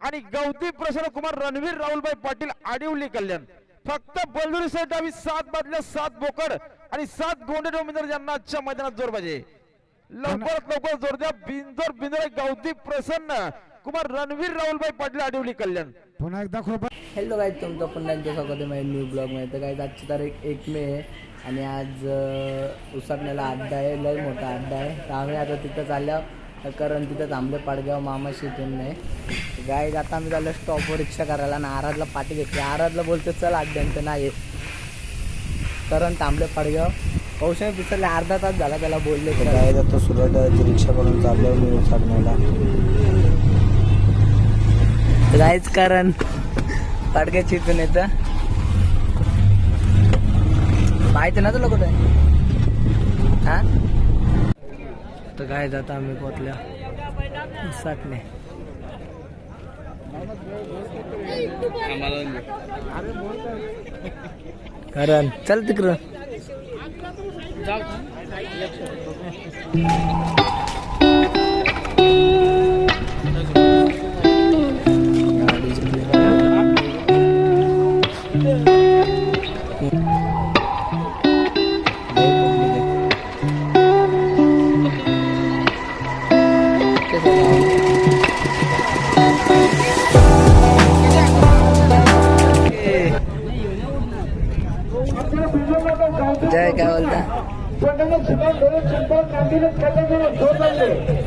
आणि गौती प्रसन्न कुमार रणवीर राहुलभाई पाटील आडिवली कल्याण. फक्त बलदुरी सहित आम्ही सात बादल्या सात बोकड आणि सात गोंडे उमेदवार ज्यांना आजच्या मैदानात जोर पाहिजे. लवकरात लवकर जोर द्या. बिंदोर बिंदोर गौती प्रसन्न कुमार रणवीर राहुलभाई पाटील आडिवली कल्याण. पुन्हा एकदा कृपा हॅलो काय तुमचं पुन्हा एकदा स्वागत आहे माझ्या न्यू ब्लॉगमध्ये तर काय आजची तारीख एक मे आहे आणि आज उसापण्याला अड्डा आहे. लय मोठा अड्डा आहे. तर आम्ही आता तिथं चालल्या कारण तिथं थांबले पाडगाव मामाशी इथून नाही गाय आता आम्ही चाललो स्टॉपवर रिक्षा करायला आणि आराधला पाठी घेतली. आराधला बोलतो चल अड्ड्यांचं नाही. करण थांबले पाडगाव. कौशल पिचरले अर्धा तास झाला त्याला बोलले काय आता सुरत रिक्षा करून चाललो मी साधण्याला जायच कारण पाडग्याची इथून येतं. माहिती ना तुला कुठे? हा? तर गाय जाता आम्ही पोचल्या साठणे. कारण. चल तिकडं. जय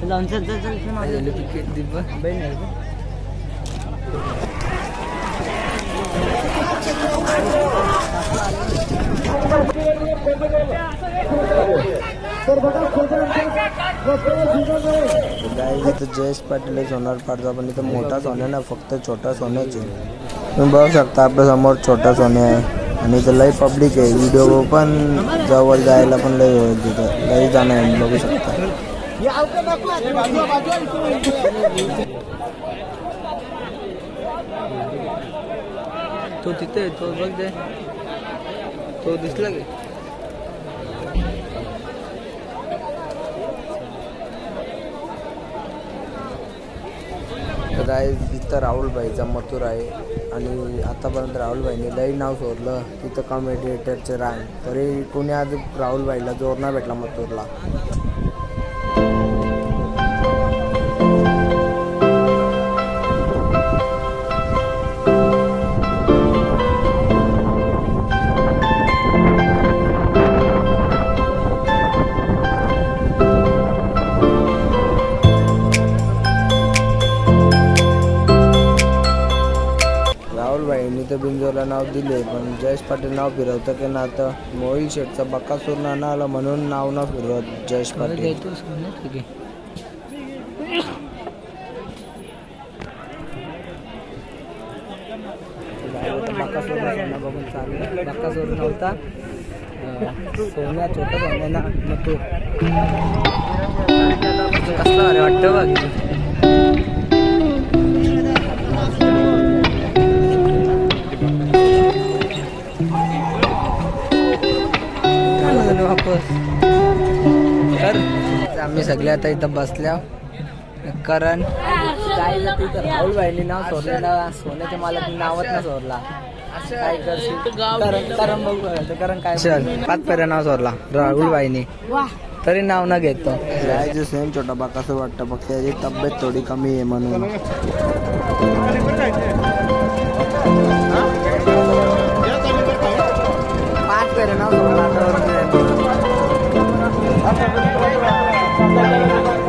चल चल चल चल तिकीट इथं जयेश पाटील आहे सोनार पाडचा पण इथं मोठा सोन्या ना फक्त छोटा सोन्याचे. तुम्ही बघू शकता आपल्यासमोर छोटा सोन्या आहे. आणि इथं लई पब्लिक आहे. व्हिडिओ पण जवळ जायला पण लई होईल तिथं लई जाणं आहे बघू शकता. तो तिथे तो बघ दे. तो दिसला की. काय राहुलबाईचा मथुर आहे आणि आतापर्यंत राहुलबाईने लई नाव सोडलं. तिथं कॉमेडिएटरचं रांग तरी कोणी आज राहुलबाईला जोर नाही भेटला मथुरला. नाव दिले पण जयेश पाटील नाव फिरवतं की ना आता मोहिल शेठचा बक्कासूर नाणं आला म्हणून नाव न फिरवत जयेश पाटील. बघून नव्हता. अं, सोन्या छोटा सोन्या ना मग तो कसला भारी वाटतं बघ. तर आम्ही सगळे आता इथं बसल्या. कारण तिथं राहुल भाईनी नाव सोडलेला. सोन्याच्या मालक नावच ना सोडला. काय करशील? करण करण बघू तर करण काय चल पाच पेऱ्या नाव सोडला. राहुल भाईनी. तरी नाव न घेतो. जायचं सेम छोटा बक्कासूर वाटतं. फक्त त्याची तब्येत थोडी कमी आहे म्हणून. पाच पेऱ्या नाव सोडला Thank you.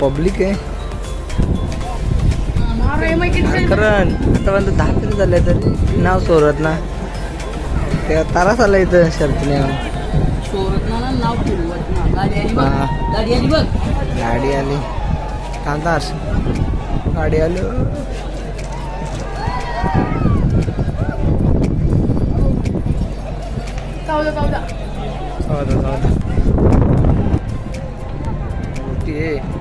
पब्लिक आहे. कारण आतापर्यंत दहा फेरी झाले तरी. नाव सोडत ना ते तारास आला इथं शर्तीने. गाडी आली कांतास गाडी आली जाऊ दे, जाऊ दे.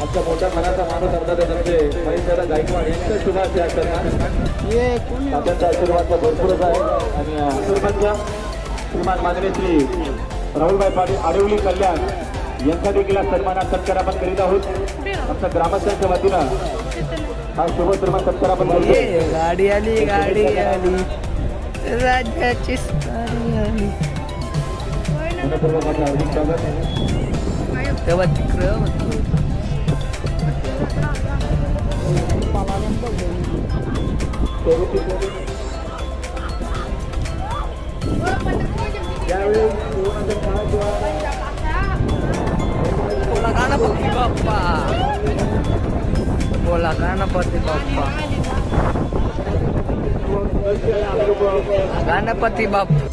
आमचा मोठ्या मनाचा माणूस अर्धा नसते महेशदादा गायकवाड यांचा शुभाशय असतात तात्यांचा आशीर्वाद तर भरपूरच आहे. आणि आशीर्वादच्या श्रीमान माननीय श्री राहुलभाई पाटील आडिवली कल्याण यांचा देखील सन्मानात सत्कार आपण करीत आहोत. आमच्या ग्रामस्थांच्या वतीनं हा शुभ सन्मान सत्कार आपण करतो ये गाडी आली गाडी आली. राज्याची हार्दिक स्वागत. तेव्हा तिकडं बोला गणपती बाप्पा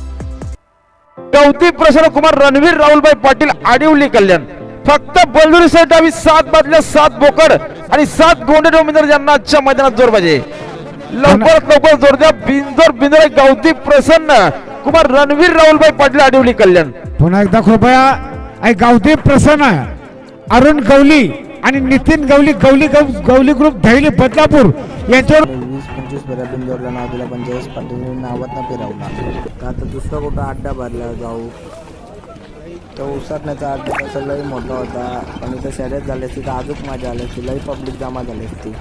गौती प्रसन्न कुमार रणवीर राहुलभाई पाटील आडिवली कल्याण. फक्त बलदुरी सहित आम्ही सात बादल्या सात बोकड आणि सात गोंडे उमेदवार यांना आजच्या मैदानात जोर पाहिजे. लवकरात लवकर जोर द्या. बिंजोर बिंजोर गवती प्रसन्न कुमार रणवीर राहुलभाई पाटील आडिवली कल्याण. पुन्हा एकदा कृपया. आई गावदेव प्रसन्न. अरुण गवली आणि नितीन गवली गवली गव- गवली ग्रुप धैली बदलापूर. यांच्यावर वीस पंचवीस फेऱ्या बिंदोरला नाव दिलं. पाटील नावात ना फिरवला तर आता दुसरा कुठं अड्डा भरला जाऊ? तो उसरण्याचा अड्डा तसा लई मोठा होता. पण इथं शर्यत झाली असती तर अजून मजा आली असती. लई पब्लिक जमा झाली असती.